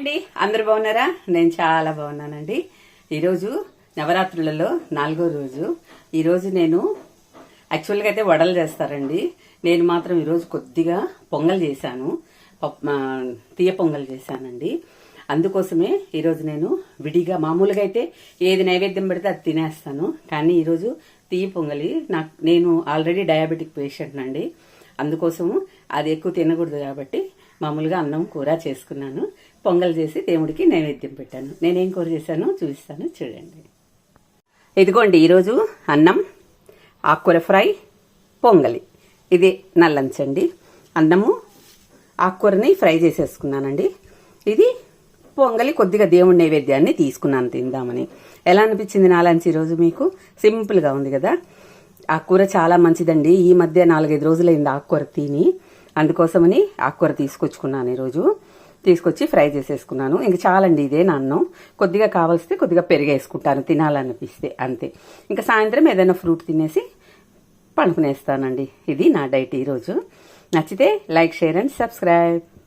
అండి. అందరు బాగున్నారా? నేను చాలా బాగున్నానండి. ఈరోజు నవరాత్రులలో నాలుగో రోజు. ఈరోజు నేను యాక్చువల్గా అయితే వడలు చేస్తారండి. నేను మాత్రం ఈరోజు కొద్దిగా పొంగల్ చేశాను. తీయ పొంగల్ చేశానండి. అందుకోసమే ఈరోజు నేను విడిగా మామూలుగా అయితే ఏది నైవేద్యం పెడితే అది తినేస్తాను. కానీ ఈరోజు తీయ పొంగలి నాకు నేను ఆల్రెడీ డయాబెటిక్ పేషెంట్ అండి అందుకోసము అది ఎక్కువ తినకూడదు కాబట్టి మామూలుగా అన్నం కూర చేసుకున్నాను. పొంగల్ చేసి దేవుడికి నైవేద్యం పెట్టాను. నేనేం కూర చేశానో చూపిస్తాను చూడండి. ఇదిగోండి ఈరోజు అన్నం ఆకుకూర ఫ్రై పొంగలి. ఇది నల్లంచండి. అండి అన్నము ఆకుకూరని ఫ్రై చేసేసుకున్నానండి. ఇది పొంగలి కొద్దిగా దేవుడి నైవేద్యాన్ని తీసుకున్నాను తిందామని. ఎలా అనిపించింది నాలంచి ఈరోజు మీకు? సింపుల్గా ఉంది కదా. ఆకుకూర చాలా మంచిదండి. ఈ మధ్య నాలుగైదు రోజులైంది ఆకుకూర తిని. అందుకోసమని ఆకుకూర తీసుకొచ్చుకున్నాను ఈరోజు. తీసుకొచ్చి ఫ్రై చేసేసుకున్నాను. ఇంక చాలండి ఇదే నా అన్నం. కొద్దిగా కావలిస్తే కొద్దిగా పెరిగేసుకుంటాను తినాలనిపిస్తే అంతే. ఇంకా సాయంత్రం ఏదైనా ఫ్రూట్ తినేసి పండుకునేస్తానండి. ఇది నా డైట్ ఈరోజు. నచ్చితే లైక్ షేర్ అండ్ సబ్స్క్రైబ్.